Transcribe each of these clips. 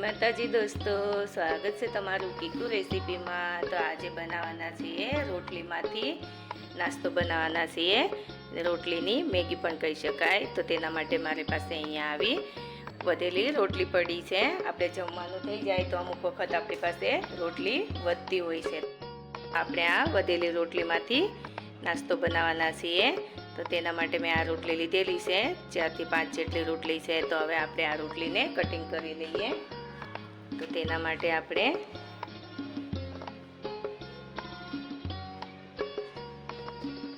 માતાજી દોસ્તો, સ્વાગત છે તમારું કીકુ રેસીપીમાં. તો આજે બનાવવાના છીએ રોટલીમાંથી નાસ્તો બનાવવાના છીએ. રોટલીની મેગી પણ કહી શકાય. તો તેના માટે મારી પાસે અહીંયા આવી વધેલી રોટલી પડી છે. આપણે જમવાનું થઈ જાય તો અમુક વખત આપણી પાસે રોટલી વધતી હોય છે. આપણે આ વધેલી રોટલીમાંથી નાસ્તો બનાવવાના છીએ. તો તેના માટે મેં આ રોટલી લીધેલી છે. ચારથી પાંચ જેટલી રોટલી છે. તો હવે આપણે આ રોટલીને કટિંગ કરી લઈએ. તો તેના માટે આપણે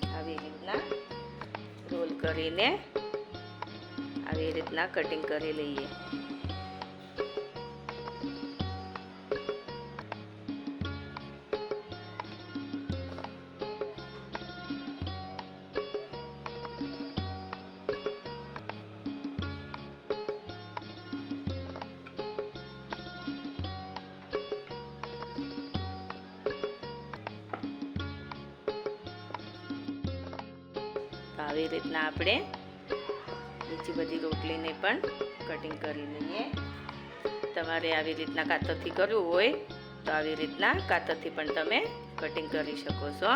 આવી રીતના રોલ કરીને આવી રીતના કટિંગ કરી લઈએ. આવી રીતના આપણે બીજી બધી રોટલીને પણ કટિંગ કરી લઈએ. તમારે આવી રીતના કાતરથી કરવું હોય તો આવી રીતના કાતરથી પણ તમે કટિંગ કરી શકો છો.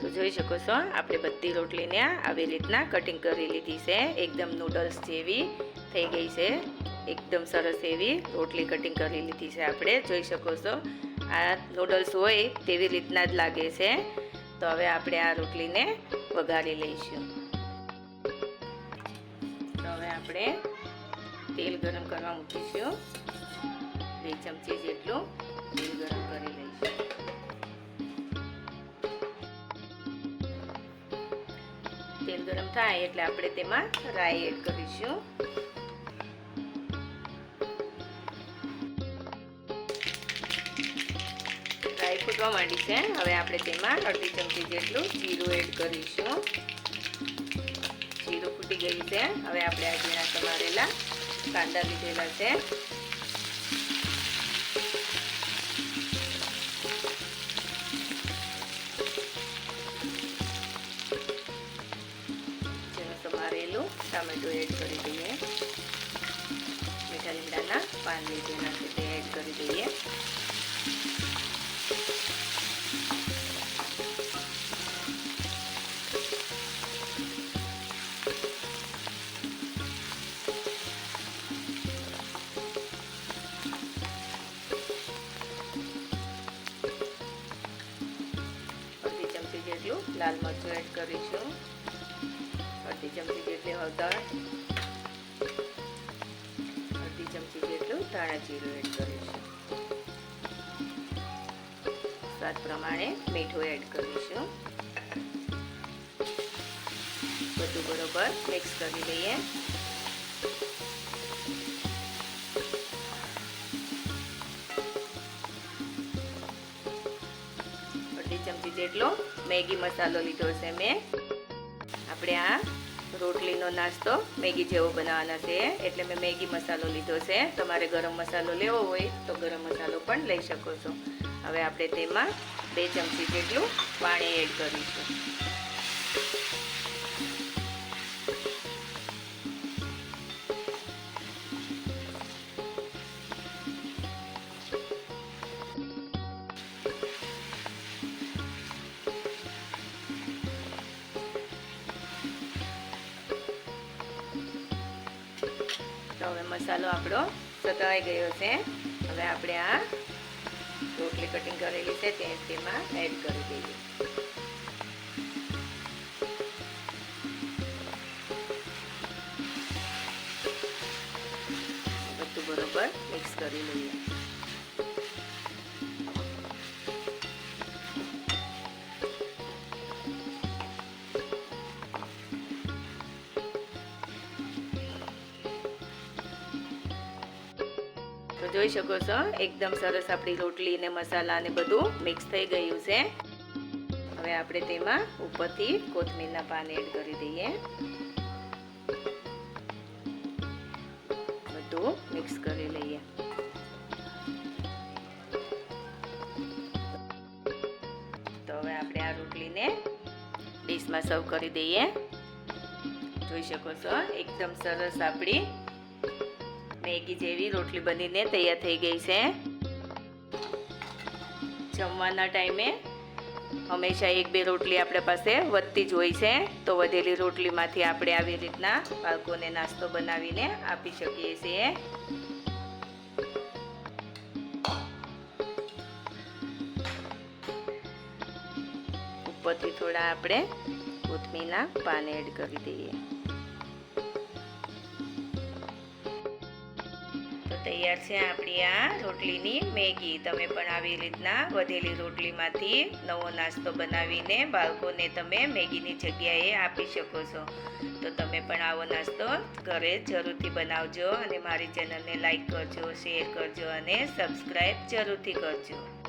તો જોઈ શકો છો, આપણે બધી રોટલીને આવી રીતના કટિંગ કરી લીધી છે. એકદમ નૂડલ્સ જેવી થઈ ગઈ છે. એકદમ સરસ એવી રોટલી કટિંગ કરી લીધી છે આપણે. જોઈ શકો છો, આ નૂડલ્સ હોય તેવી રીતના જ લાગે છે. તો હવે આપણે આ રોટલીને વઘારી લઈશું. તો હવે આપણે તેલ ગરમ કરવા મૂકીશું. બે ચમચી જેટલું તેલ ગરમ કરી લઈશું. તેલ ગરમ થાય એટલે આપણે તેમાં રાઈ એડ કરીશું. ફૂટવા માંડી છે. હવે આપણે તેમાં અડધી ચમચી જેટલું જીરું એડ કરીશું. જીરું ફૂટી ગયું છે. હવે આપણે આ ઝીણા સમારેલા કાંદા લીધેલા છે. સમારેલું ટામેટું એડ કરી દઈએ. મીઠા લીમડાના પાન લીધેલા છે તે એડ કરી દઈએ. લાલ મરચું એડ કરીશું. અડધી ચમચી જેટલી હળદર, અડધી ચમચી જેટલું ધાણા જીરું એડ કરીશું. સ્વાદ પ્રમાણે મીઠું એડ કરીશું. બધું બરોબર મિક્સ કરી લઈએ. ચમચી જેટલો મેગી મસાલો લીધો છે મેં. આપણે આ રોટલીનો નાસ્તો મેગી જેવો બનાવવાનો છે. એટલે મેં મેગી મસાલો લીધો છે. તમારે ગરમ મસાલો લેવો હોય તો ગરમ મસાલો પણ લઈ શકો છો. હવે આપણે તેમાં બે ચમચી જેટલું પાણી એડ કરીશું. તો હવે મસાલો આપણો સતળાઈ ગયો છે. હવે આપણે આ રોટલી કટિંગ કરેલી છે તે તેમાં એડ કરી દઈએ. બધું બરોબર મિક્સ કરી લઈએ. જોઈ શકો છો. એકદમ સરસ આપણી રોટલી ને મસાલા ને બધું મિક્સ થઈ ગયું છે. હવે આપણે તેમાં ઉપરથી કોથમીરના પાન એડ કરી દઈએ. બધું મિક્સ કરી લઈએ. તો હવે આપણે આ રોટલીને ડીશમાં સર્વ કરી દઈએ. જોઈ શકો છો, એકદમ સરસ આપણી મેગી જેવી રોટલી બનીને તૈયાર થઈ ગઈ છે. જમવાના ટાઈમે હંમેશા એક બે રોટલી આપણા પાસે વધતી જ હોય છે, તો વધેલી રોટલીમાંથી આપણે આવી રીતના બાળકોને નાસ્તો બનાવીને આપી શકીએ છીએ. ઉપરથી થોડા આપણે કોથમીના પાન એડ કરી દઈએ. તૈયાર છે આપણી આ રોટલીની મેગી. તમે પણ આવી રીતના વધેલી રોટલીમાંથી નવો નાસ્તો બનાવીને બાળકોને તમે મેગીની જગ્યાએ આપી શકો છો. તો તમે પણ આવો નાસ્તો ઘરે જરૂરથી બનાવજો અને મારી ચેનલને લાઈક કરજો, શેર કરજો અને સબસ્ક્રાઈબ જરૂરથી કરજો.